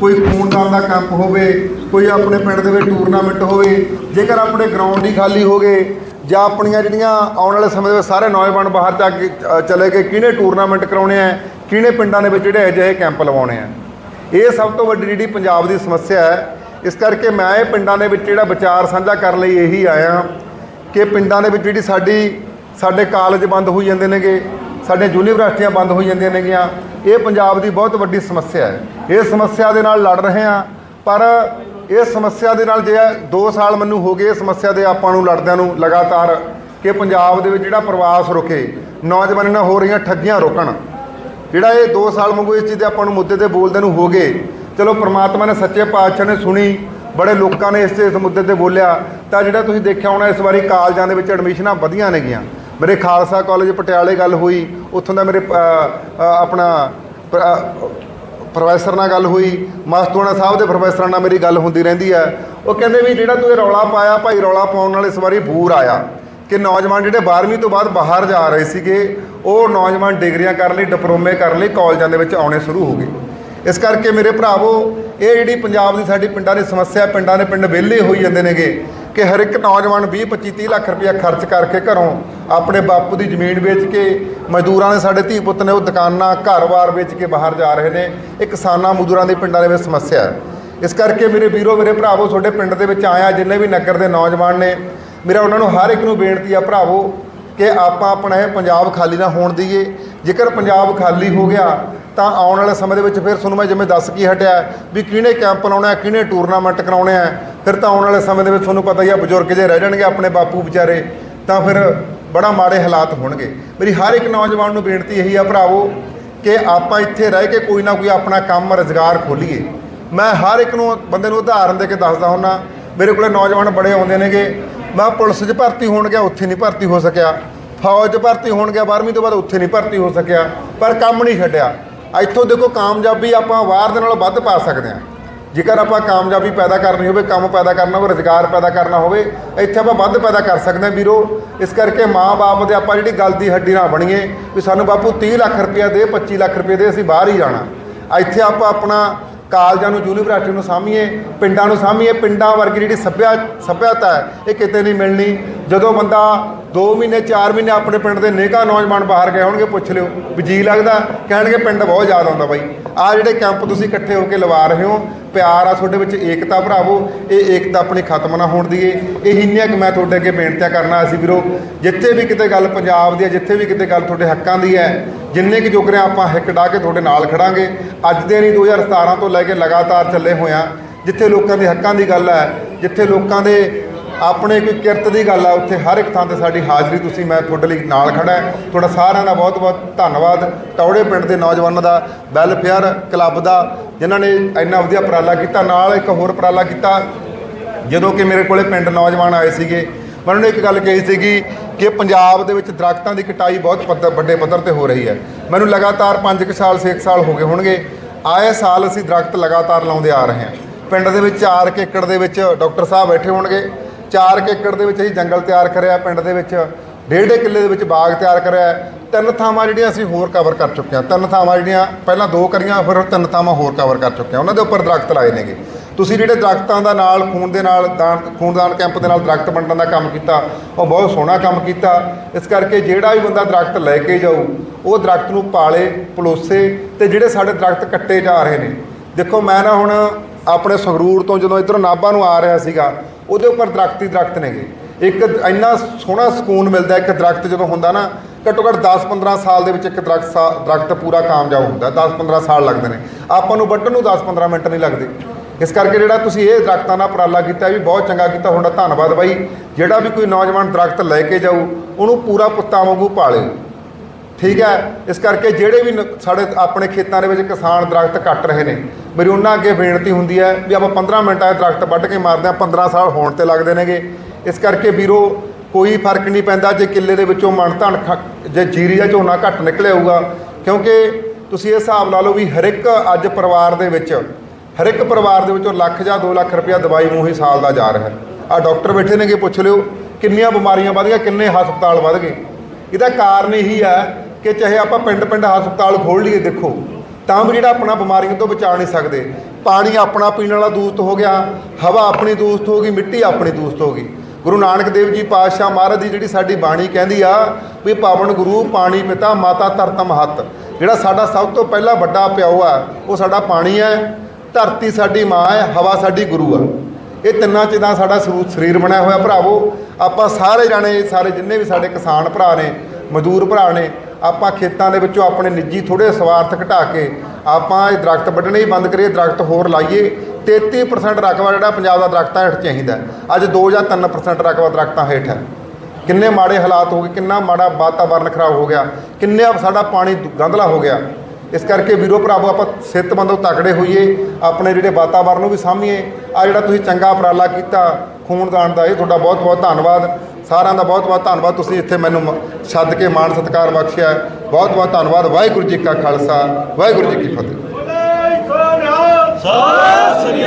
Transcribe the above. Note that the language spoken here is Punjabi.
ਕੋਈ ਖੂਨਦਾਨ ਦਾ ਕੈਂਪ ਹੋਵੇ, ਕੋਈ ਆਪਣੇ ਪਿੰਡ ਦੇ ਵਿੱਚ ਟੂਰਨਾਮੈਂਟ ਹੋਵੇ, ਜੇਕਰ ਆਪਣੇ ਗਰਾਊਂਡ ਹੀ ਖਾਲੀ ਹੋ ਗਏ, ਜਾਂ ਆਪਣੀਆਂ ਜਿਹੜੀਆਂ ਆਉਣ ਵਾਲੇ ਸਮੇਂ ਦੇ ਵਿੱਚ ਸਾਰੇ ਨੌਜਵਾਨ ਬਾਹਰ ਜਾ ਕੇ ਚਲੇ ਗਏ, ਕਿਹਨੇ ਟੂਰਨਾਮੈਂਟ ਕਰਾਉਣੇ ਆ, ਕਿਹਨੇ ਪਿੰਡਾਂ ਦੇ ਵਿੱਚ ਜਿਹੜੇ ਅਜਿਹੇ ਕੈਂਪ ਲਵਾਉਣੇ ਆ। ਇਹ ਸਭ ਤੋਂ ਵੱਡੀ ਜਿਹੜੀ ਪੰਜਾਬ ਦੀ ਸਮੱਸਿਆ ਹੈ, ਇਸ ਕਰਕੇ ਮੈਂ ਇਹ ਪਿੰਡਾਂ ਦੇ ਵਿੱਚ ਜਿਹੜਾ ਵਿਚਾਰ ਸਾਂਝਾ ਕਰਨ ਲਈ ਇਹੀ ਆਇਆ ਕਿ ਪਿੰਡਾਂ ਦੇ ਵਿੱਚ ਜਿਹੜੀ ਸਾਡੀ, ਸਾਡੇ ਕਾਲਜ ਬੰਦ ਹੋਈ ਜਾਂਦੇ ਨੇਗੇ ਸਾਡੀਆਂ ਯੂਨੀਵਰਸਿਟੀਆਂ ਬੰਦ ਹੋਈ ਜਾਂਦੀਆਂ ਨੇਗੀਆਂ ਇਹ ਪੰਜਾਬ ਦੀ ਬਹੁਤ ਵੱਡੀ ਸਮੱਸਿਆ ਹੈ। ਇਹ ਸਮੱਸਿਆ ਦੇ ਨਾਲ ਲੜ ਰਹੇ ਹਾਂ, ਪਰ ਇਹ ਸਮੱਸਿਆ ਦੇ ਨਾਲ ਜੇ 2 ਸਾਲ ਮੈਨੂੰ ਹੋ ਗਏ ਸਮੱਸਿਆ ਦੇ ਆਪਾਂ ਨੂੰ ਲੜਦਿਆਂ ਨੂੰ ਲਗਾਤਾਰ ਕਿ ਪੰਜਾਬ ਦੇ ਵਿੱਚ ਜਿਹੜਾ ਪ੍ਰਵਾਸ ਰੁਕੇ, ਨੌਜਵਾਨਾਂ ਨਾਲ ਹੋ ਰਹੀਆਂ ਠੱਗੀਆਂ ਰੁਕਣ। ਜਿਹੜਾ ਇਹ 2 ਸਾਲ ਮੰਗੂ ਇਸ ਚੀਜ਼ ਦੇ ਆਪਾਂ ਨੂੰ ਮੁੱਦੇ ਤੇ ਬੋਲਦੇ ਨੂੰ ਹੋ ਗਏ, ਚਲੋ ਪ੍ਰਮਾਤਮਾ ਨੇ ਸੱਚੇ ਪਾਤਸ਼ਾਹ ਨੇ ਸੁਣੀ, ਬੜੇ ਲੋਕਾਂ ਨੇ ਇਸ ਇਸ ਮੁੱਦੇ ਤੇ ਬੋਲਿਆ, ਤਾਂ ਜਿਹੜਾ ਤੁਸੀਂ ਦੇਖਿਆ ਹੋਣਾ ਇਸ ਵਾਰੀ ਕਾਲਜਾਂ ਦੇ ਵਿੱਚ ਐਡਮਿਸ਼ਨਾਂ ਵਧੀਆਂ ਨੇਗੀਆਂ। ਮੇਰੇ ਖਾਲਸਾ ਕਾਲਜ ਪਟਿਆਲੇ ਗੱਲ ਹੋਈ, ਉੱਥੋਂ ਦਾ ਮੇਰੇ ਆਪਣਾ ਪ- ਪ੍ਰੋਫੈਸਰ ਨਾਲ ਗੱਲ ਹੋਈ, ਮਸਤੂਆਣਾ ਸਾਹਿਬ ਦੇ ਪ੍ਰੋਫੈਸਰਾਂ ਨਾਲ ਮੇਰੀ ਗੱਲ ਹੁੰਦੀ ਰਹਿੰਦੀ ਹੈ। ਉਹ ਕਹਿੰਦੇ ਵੀ ਜਿਹੜਾ ਤੂੰ ਇਹ ਰੌਲਾ ਪਾਇਆ, ਭਾਈ ਰੌਲਾ ਪਾਉਣ ਨਾਲ ਇਸ ਵਾਰੀ ਬੂਰ ਆਇਆ ਕਿ ਨੌਜਵਾਨ ਜਿਹੜੇ 12ਵੀਂ ਤੋਂ ਬਾਅਦ ਬਾਹਰ ਜਾ ਰਹੇ ਸੀਗੇ, ਉਹ ਨੌਜਵਾਨ ਡਿਗਰੀਆਂ ਕਰਨ ਲਈ, ਡਿਪਲੋਮੇ ਕਰਨ ਲਈ ਕਾਲਜਾਂ ਦੇ ਵਿੱਚ ਆਉਣੇ ਸ਼ੁਰੂ ਹੋ ਗਏ। ਇਸ ਕਰਕੇ ਮੇਰੇ ਭਰਾਵੋ, ਇਹ ਜਿਹੜੀ ਪੰਜਾਬ ਦੀ ਸਾਡੀ ਪਿੰਡਾਂ ਦੀ ਸਮੱਸਿਆ, ਪਿੰਡਾਂ ਦੇ ਪਿੰਡ ਵਿਹਲੇ ਹੋਈ ਜਾਂਦੇ ਨੇਗੇ ਕਿ ਹਰ ਇੱਕ ਨੌਜਵਾਨ 20 25 30 ਲੱਖ ਰੁਪਇਆ ਖਰਚ ਕਰਕੇ ਘਰੋਂ ਆਪਣੇ ਬਾਪੂ ਦੀ ਜ਼ਮੀਨ ਵੇਚ ਕੇ ਮਜ਼ਦੂਰਾਂ ਨੇ ਸਾਡੇ ਧੀ ਪੁੱਤ ਨੇ ਉਹ ਦੁਕਾਨਾਂ, ਘਰ-ਬਾਰ ਵੇਚ ਕੇ ਬਾਹਰ ਜਾ ਰਹੇ ਨੇ। ਇਹ ਕਿਸਾਨਾਂ ਮਜ਼ਦੂਰਾਂ ਦੇ ਪਿੰਡਾਂ ਦੇ ਵਿੱਚ ਸਮੱਸਿਆ ਹੈ। ਇਸ ਕਰਕੇ ਮੇਰੇ ਵੀਰੋ, ਮੇਰੇ ਭਰਾਵੋ, ਤੁਹਾਡੇ ਪਿੰਡ ਦੇ ਵਿੱਚ ਆਇਆ, ਜਿੰਨੇ ਵੀ ਨਗਰ ਦੇ ਨੌਜਵਾਨ ਨੇ, ਮੇਰਾ ਉਹਨਾਂ ਨੂੰ ਹਰ ਇੱਕ ਨੂੰ ਬੇਨਤੀ ਆ ਭਰਾਵੋ, ਕਿ ਆਪਾਂ ਆਪਣਾ ਇਹ ਪੰਜਾਬ ਖਾਲੀ ਨਾ ਹੋਣ ਦਈਏ। ਜੇਕਰ ਪੰਜਾਬ ਖਾਲੀ ਹੋ ਗਿਆ, ਤਾਂ ਆਉਣ ਵਾਲੇ ਸਮੇਂ ਦੇ ਵਿੱਚ ਫਿਰ ਤੁਹਾਨੂੰ ਮੈਂ ਜਿਵੇਂ ਦੱਸ ਕੀ ਹਟਿਆ ਵੀ ਕਿਹਨੇ ਕੈਂਪ ਲਾਉਣਾ ਕਿਹਨੇ ਟੂਰਨਾਮੈਂਟ ਕਰਾਉਣੇ ਆ ਫਿਰ ਤਾਂ ਆਉਣ ਵਾਲੇ ਸਮੇਂ ਦੇ ਵਿੱਚ ਤੁਹਾਨੂੰ ਪਤਾ ਹੀ ਆ, ਬਜ਼ੁਰਗ ਜੇ ਰਹਿ ਜਾਣਗੇ ਆਪਣੇ ਬਾਪੂ ਵਿਚਾਰੇ, ਤਾਂ ਫਿਰ ਬੜਾ ਮਾੜੇ ਹਾਲਾਤ ਹੋਣਗੇ। ਮੇਰੀ ਹਰ ਇੱਕ ਨੌਜਵਾਨ ਨੂੰ ਬੇਨਤੀ ਇਹੀ ਆ ਭਰਾਵੋ ਕਿ ਆਪਾਂ ਇੱਥੇ ਰਹਿ ਕੇ ਕੋਈ ਨਾ ਕੋਈ ਆਪਣਾ ਕੰਮ, ਰੁਜ਼ਗਾਰ ਖੋਲੀਏ। ਮੈਂ ਹਰ ਇੱਕ ਨੂੰ, ਬੰਦੇ ਨੂੰ ਉਦਾਹਰਨ ਦੇ ਕੇ ਦੱਸਦਾ ਹੁੰਨਾ, ਮੇਰੇ ਕੋਲੇ ਨੌਜਵਾਨ ਬੜੇ ਆਉਂਦੇ ਨੇਗੇ। ਮੈਂ ਪੁਲਿਸ 'ਚ ਭਰਤੀ ਹੋਣ ਗਿਆ ਉੱਥੇ ਨਹੀਂ ਭਰਤੀ ਹੋ ਸਕਿਆ। ਫੌਜ 'ਚ ਭਰਤੀ ਹੋਣ ਗਿਆ 12ਵੀਂ ਤੋਂ ਬਾਅਦ ਉੱਥੇ ਨਹੀਂ ਭਰਤੀ ਹੋ ਸਕਿਆ। ਪਰ ਕੰਮ ਨਹੀਂ ਛੱਡਿਆ। ਇੱਥੋਂ ਦੇਖੋ, ਕਾਮਯਾਬੀ ਆਪਾਂ ਬਾਹਰ ਦੇ ਨਾਲੋਂ ਵੱਧ ਪਾ ਸਕਦੇ ਹਾਂ। ਜੇਕਰ ਆਪਾਂ ਕਾਮਯਾਬੀ ਪੈਦਾ ਕਰਨੀ ਹੋਵੇ, ਕੰਮ ਪੈਦਾ ਕਰਨਾ ਹੋਵੇ, ਰੁਜ਼ਗਾਰ ਪੈਦਾ ਕਰਨਾ ਹੋਵੇ, ਇੱਥੇ ਆਪਾਂ ਵੱਧ ਪੈਦਾ ਕਰ ਸਕਦੇ ਹਾਂ ਵੀਰੋ। ਇਸ ਕਰਕੇ ਮਾਂ-ਬਾਪ ਦੇ ਆਪਾਂ ਜਿਹੜੀ ਗੱਲ ਦੀ ਹੱਡੀ ਨਾ ਬਣੀਏ, ਵੀ ਸਾਨੂੰ ਬਾਪੂ 30 ਲੱਖ ਰੁਪਇਆ ਦੇ 25 ਲੱਖ ਰੁਪਏ ਦੇ, ਅਸੀਂ ਬਾਹਰ ਹੀ ਜਾਣਾ। ਇੱਥੇ ਆਪਾਂ ਆਪਣਾ ਕਾਲਜਾਂ ਨੂੰ ਯੂਨੀਵਰਸਿਟੀ ਨੂੰ ਸਾਂਭੀਏ, ਪਿੰਡਾਂ ਨੂੰ ਸਾਂਭੀਏ। ਪਿੰਡਾਂ ਵਰਗੀ ਜਿਹੜੀ ਸੱਭਿਆ ਸੱਭਿਅਤਾ ਹੈ, ਇਹ ਕਿਤੇ ਨਹੀਂ ਮਿਲਣੀ। ਜਦੋਂ ਬੰਦਾ 2 ਮਹੀਨੇ 4 ਮਹੀਨੇ ਆਪਣੇ ਪਿੰਡ ਦੇ ਨੇਕਾ ਨੌਜਵਾਨ ਬਾਹਰ ਗਏ ਹੋਣਗੇ, ਪੁੱਛ ਲਿਓ। ਵੀ ਜੀ ਲੱਗਦਾ? ਕਹਿਣਗੇ ਪਿੰਡ ਬਹੁਤ ਯਾਦ ਆਉਂਦਾ ਬਾਈ। ਆ ਜਿਹੜੇ ਕੈਂਪ ਤੁਸੀਂ ਇਕੱਠੇ ਹੋ ਕੇ ਲਵਾ ਰਹੇ ਹੋ, ਪਿਆਰ ਆ ਤੁਹਾਡੇ ਵਿੱਚ, ਏਕਤਾ ਭਰਾਵੋ, ਇਹ ਏਕਤਾ ਆਪਣੀ ਖਤਮ ਨਾ ਹੋਣ ਦੀਏ। ਇਹ ਇੰਨੀਆਂ ਕਿ ਮੈਂ ਤੁਹਾਡੇ ਅੱਗੇ ਬੇਨਤੀਆਂ ਕਰਨਾ ਅਸੀਂ ਵੀਰੋ। ਜਿੱਥੇ ਵੀ ਕਿਤੇ ਗੱਲ ਪੰਜਾਬ ਦੀ ਹੈ, ਜਿੱਥੇ ਵੀ ਕਿਤੇ ਗੱਲ ਤੁਹਾਡੇ ਹੱਕਾਂ ਦੀ ਹੈ, ਜਿੰਨੇ ਕਿ ਜੋਗਰੇ ਆਪਾਂ ਹਿੱਕ ਡਾ ਕੇ ਤੁਹਾਡੇ ਨਾਲ ਖੜਾਂਗੇ, ਅੱਜ ਦੇ ਨਹੀਂ 2017 ਤੋਂ ਲੈ ਕੇ ਲਗਾਤਾਰ ਚੱਲੇ ਹੋਇਆ ਜਿੱਥੇ ਲੋਕਾਂ ਦੇ ਹੱਕਾਂ ਦੀ ਗੱਲ ਹੈ, ਜਿੱਥੇ ਲੋਕਾਂ ਦੇ ਆਪਣੇ ਕੋਈ ਕਿਰਤ ਦੀ ਗੱਲ ਆ, ਉੱਥੇ ਹਰ ਇੱਕ ਥਾਂ ਤੇ ਸਾਡੀ ਹਾਜ਼ਰੀ ਤੁਸੀਂ, ਮੈਂ ਤੁਹਾਡੇ ਲਈ ਨਾਲ ਖੜਾ ਹੈ। ਤੁਹਾਡਾ ਸਾਰਿਆਂ ਦਾ ਬਹੁਤ ਬਹੁਤ ਧੰਨਵਾਦ। ਤੌੜੇ ਪਿੰਡ ਦੇ ਨੌਜਵਾਨਾਂ ਦਾ ਵੈਲਫੇਅਰ ਕਲੱਬ ਦਾ, ਜਿਨ੍ਹਾਂ ਨੇ ਇੰਨਾ ਵਧੀਆ ਉਪਰਾਲਾ ਕੀਤਾ, ਨਾਲ ਇੱਕ ਹੋਰ ਉਪਰਾਲਾ ਕੀਤਾ, ਜਦੋਂ ਕਿ ਮੇਰੇ ਕੋਲੇ ਪਿੰਡ ਨੌਜਵਾਨ ਆਏ ਸੀਗੇ। ਮੈਂ ਉਹਨਾਂ ਨੇ ਇੱਕ ਗੱਲ ਕਹੀ ਸੀਗੀ ਕਿ ਪੰਜਾਬ ਦੇ ਵਿੱਚ ਦਰਖਤਾਂ ਦੀ ਕਟਾਈ ਬਹੁਤ ਪੱਧਰ ਵੱਡੇ ਪੱਧਰ ਤੇ ਹੋ ਰਹੀ ਹੈ। ਮੈਨੂੰ ਲਗਾਤਾਰ 5 ਸਾਲ 6 ਸਾਲ ਹੋ ਗਏ ਹੋਣਗੇ। ਆਏ ਸਾਲ ਅਸੀਂ ਦਰਖਤ ਲਗਾਤਾਰ ਲਾਉਂਦੇ ਆ ਰਹੇ ਹਾਂ। ਪਿੰਡ ਦੇ ਵਿੱਚ 4 ਏਕੜ ਦੇ ਵਿੱਚ ਡਾਕਟਰ ਸਾਹਿਬ ਬੈਠੇ ਹੋਣਗੇ। 4 ਏਕੜ ਦੇ ਵਿੱਚ ਅਸੀਂ ਜੰਗਲ ਤਿਆਰ ਕਰਿਆ, ਪਿੰਡ ਦੇ ਵਿੱਚ ਡੇਢ ਕਿੱਲੇ ਦੇ ਵਿੱਚ ਬਾਗ ਤਿਆਰ ਕਰਿਆ। ਤਿੰਨ ਥਾਵਾਂ ਜਿਹੜੀਆਂ ਅਸੀਂ ਹੋਰ ਕਵਰ ਕਰ ਚੁੱਕੇ ਹਾਂ। ਤਿੰਨ ਥਾਵਾਂ ਜਿਹੜੀਆਂ ਪਹਿਲਾਂ ਦੋ ਕਰੀਆਂ, ਫਿਰ ਤਿੰਨ ਥਾਵਾਂ ਹੋਰ ਕਵਰ ਕਰ ਚੁੱਕੇ ਹਾਂ। ਉਹਨਾਂ ਦੇ ਉੱਪਰ ਦਰਖਤ ਲਾਏ ਨੇਗੇ। ਤੁਸੀਂ ਜਿਹੜੇ ਦਰਖਤਾਂ ਦਾ ਨਾਲ ਖੂਨ ਦੇ ਨਾਲ ਦਾਨ, ਖੂਨਦਾਨ ਕੈਂਪ ਦੇ ਨਾਲ ਦਰਖਤ ਵੰਡਣ ਦਾ ਕੰਮ ਕੀਤਾ, ਉਹ ਬਹੁਤ ਸੋਹਣਾ ਕੰਮ ਕੀਤਾ। ਇਸ ਕਰਕੇ ਜਿਹੜਾ ਵੀ ਬੰਦਾ ਦਰਖਤ ਲੈ ਕੇ ਜਾਊ, ਉਹ ਦਰਖਤ ਨੂੰ ਪਾਲੇ, ਪਲੋਸੇ ਤੇ ਜਿਹੜੇ ਸਾਡੇ ਦਰਖਤ ਕੱਟੇ ਜਾ ਰਹੇ ਨੇ। ਦੇਖੋ, ਮੈਂ ਨਾ ਹੁਣ ਆਪਣੇ ਸੰਗਰੂਰ ਤੋਂ ਜਦੋਂ ਇਧਰੋਂ ਨਾਭਾ ਨੂੰ ਆ ਰਿਹਾ ਸੀਗਾ ਉਹਦੇ ਉੱਪਰ ਦਰਖਤ ਹੀ ਦਰਖਤ ਨੇਗੇ। ਇੱਕ ਇੰਨਾ ਸੋਹਣਾ ਸਕੂਨ ਮਿਲਦਾ, ਇੱਕ ਦਰਖਤ ਜਦੋਂ ਹੁੰਦਾ ਨਾ, ਘੱਟੋ ਘੱਟ 10-15 ਸਾਲ ਦੇ ਵਿੱਚ ਇੱਕ ਦਰਖਤ ਸਾ- ਦਰਖਤ ਪੂਰਾ ਕਾਮਯਾਬ ਹੁੰਦਾ 10-15 ਸਾਲ ਲੱਗਦੇ ਨੇ। ਆਪਾਂ ਨੂੰ ਵੱਢਣ ਨੂੰ 10-15 ਮਿੰਟ ਨਹੀਂ ਲੱਗਦੇ। ਇਸ ਕਰਕੇ ਜਿਹੜਾ ਤੁਸੀਂ ਇਹ ਦਰਖਤਾਂ ਦਾ ਉਪਰਾਲਾ ਕੀਤਾ ਵੀ ਬਹੁਤ ਚੰਗਾ ਕੀਤਾ। ਤੁਹਾਡਾ ਧੰਨਵਾਦ ਬਾਈ। ਜਿਹੜਾ ਵੀ ਕੋਈ ਨੌਜਵਾਨ ਦਰਖਤ ਲੈ ਕੇ ਜਾਊ, ਉਹਨੂੰ ਪੂਰਾ ਪੁੱਤਾਂ ਵਾਂਗੂ ਪਾਲੇ ਠੀਕ ਹੈ? ਇਸ ਕਰਕੇ ਜਿਹੜੇ ਵੀ ਨ- ਸਾਡੇ ਆਪਣੇ ਖੇਤਾਂ ਦੇ ਵਿੱਚ ਕਿਸਾਨ ਦਰਖਤ ਕੱਟ ਰਹੇ ਨੇ ਮੇਰੀ ਉਹਨਾਂ ਅੱਗੇ ਬੇਨਤੀ ਹੁੰਦੀ ਹੈ ਵੀ ਆਪਾਂ 15 ਮਿੰਟਾਂ 'ਚ ਦਰਖਤ ਵੱਢ ਕੇ ਮਾਰਦੇ ਆ 15 ਸਾਲ ਹੋਣ ਤੇ ਲੱਗਦੇ ਨੇਗੇ। ਇਸ ਕਰਕੇ ਵੀਰੋ, ਕੋਈ ਫ਼ਰਕ ਨਹੀਂ ਪੈਂਦਾ ਜੇ ਕਿੱਲੇ ਦੇ ਵਿੱਚੋਂ ਮਣ ਧਨ ਖ- ਜੇ ਜੀਰੀ ਦਾ ਝੋਨਾ ਘੱਟ ਨਿਕਲਿਆ ਹੋਊਗਾ। ਕਿਉਂਕਿ ਤੁਸੀਂ ਇਹ ਹਿਸਾਬ ਲਾ ਲਓ ਵੀ ਹਰ ਇੱਕ ਅੱਜ ਪਰਿਵਾਰ ਦੇ ਵਿੱਚ, ਹਰ ਇੱਕ ਪਰਿਵਾਰ ਦੇ ਵਿੱਚੋਂ ਲੱਖ ਜਾਂ 2 ਲੱਖ ਰੁਪਇਆ ਦਵਾਈ ਮੂੰਹ ਹੀ ਸਾਲ ਦਾ ਜਾ ਰਿਹਾ ਹੈ। ਆ ਡਾਕਟਰ ਬੈਠੇ ਨੇਗੇ, ਪੁੱਛ ਲਿਓ ਕਿੰਨੀਆਂ ਬਿਮਾਰੀਆਂ ਵਧ ਗਈਆਂ, ਕਿੰਨੇ ਹਸਪਤਾਲ ਵਧ ਗਏ। ਇਹਦਾ ਕਾਰਨ ਇਹੀ ਹੈ ਕਿ ਚਾਹੇ ਆਪਾਂ ਪਿੰਡ ਪਿੰਡ ਹਸਪਤਾਲ ਖੋਲ ਲਈਏ, ਦੇਖੋ ਤਾਂ ਵੀ ਜਿਹੜਾ ਆਪਣਾ ਬਿਮਾਰੀਆਂ ਤੋਂ ਬਚਾ ਨਹੀਂ ਸਕਦੇ। ਪਾਣੀ ਆਪਣਾ ਪੀਣ ਵਾਲਾ ਦੂਸ਼ਿਤ ਹੋ ਗਿਆ, ਹਵਾ ਆਪਣੀ ਦੂਸ਼ਿਤ ਹੋ ਗਈ, ਮਿੱਟੀ ਆਪਣੀ ਦੂਸ਼ਿਤ ਹੋ ਗਈ। ਗੁਰੂ ਨਾਨਕ ਦੇਵ ਜੀ ਪਾਤਸ਼ਾਹ ਮਹਾਰਾਜ ਦੀ ਜਿਹੜੀ ਸਾਡੀ ਬਾਣੀ ਕਹਿੰਦੀ ਆ ਵੀ ਪਾਵਨ ਗੁਰੂ, ਪਾਣੀ ਪਿਤਾ, ਮਾਤਾ ਧਰਤ ਮਹਤ ਜਿਹੜਾ ਸਾਡਾ ਸਭ ਤੋਂ ਪਹਿਲਾ ਵੱਡਾ ਪਿਓ ਆ, ਉਹ ਸਾਡਾ ਪਾਣੀ ਹੈ, ਧਰਤੀ ਸਾਡੀ ਮਾਂ ਹੈ, ਹਵਾ ਸਾਡੀ ਗੁਰੂ ਆ। ਇਹ ਤਿੰਨਾਂ ਚੀਜ਼ਾਂ ਸਾਡਾ ਸਰੀਰ ਬਣਿਆ ਹੋਇਆ ਭਰਾਵੋ। ਆਪਾਂ ਸਾਰੇ ਜਾਣੇ, ਸਾਰੇ ਜਿੰਨੇ ਵੀ ਸਾਡੇ ਕਿਸਾਨ ਭਰਾ ਨੇ, ਮਜ਼ਦੂਰ ਭਰਾ ਨੇ ਆਪਾਂ ਖੇਤਾਂ ਦੇ ਵਿੱਚੋਂ ਆਪਣੇ ਨਿੱਜੀ ਥੋੜੇ ਸਵਾਰਥ ਘਟਾ ਕੇ ਆਪਾਂ ਇਹ ਦਰਖਤ ਵੱਢਣੇ ਹੀ ਬੰਦ ਕਰੀਏ, ਦਰਖਤ ਹੋਰ ਲਾਈਏ 33% ਰਕਬਾ ਜਿਹੜਾ ਪੰਜਾਬ ਦਾ ਦਰਖਤਾਂ ਹੇਠ ਚਾਹੀਦਾ ਅੱਜ 2 ਜਾਂ 3% ਰਕਬਾ ਦਰਖਤਾਂ ਹੇਠ ਹੈ। ਕਿੰਨੇ ਮਾੜੇ ਹਾਲਾਤ ਹੋ ਗਏ, ਕਿੰਨਾ ਮਾੜਾ ਵਾਤਾਵਰਨ ਖਰਾਬ ਹੋ ਗਿਆ, ਕਿੰਨੇ ਸਾਡਾ ਪਾਣੀ ਦੁ- ਗੰਧਲਾ ਹੋ ਗਿਆ। ਇਸ ਕਰਕੇ ਵੀਰੋ ਭਰਾਵੋ, ਆਪਾਂ ਸਿਹਤਮੰਦ ਤਕੜੇ ਹੋਈਏ, ਆਪਣੇ ਜਿਹੜੇ ਵਾਤਾਵਰਨ ਨੂੰ ਵੀ ਸਾਂਭੀਏ। ਆ ਜਿਹੜਾ ਤੁਸੀਂ ਚੰਗਾ ਉਪਰਾਲਾ ਕੀਤਾ ਖੂਨਦਾਨ ਦਾ, ਇਹ ਤੁਹਾਡਾ ਬਹੁਤ ਬਹੁਤ ਧੰਨਵਾਦ। ਸਾਰਿਆਂ ਦਾ ਬਹੁਤ ਬਹੁਤ ਧੰਨਵਾਦ। ਤੁਸੀਂ ਇੱਥੇ ਮੈਨੂੰ ਮ- ਸੱਦ ਕੇ ਮਾਣ ਸਤਿਕਾਰ ਬਖਸ਼ਿਆ। ਬਹੁਤ ਬਹੁਤ ਧੰਨਵਾਦ। ਵਾਹਿਗੁਰੂ ਜੀ ਕਾ ਖਾਲਸਾ। ਵਾਹਿਗੁਰੂ ਜੀ ਕੀ ਫਤਿਹ। ਸਤਿ ਸ੍ਰੀ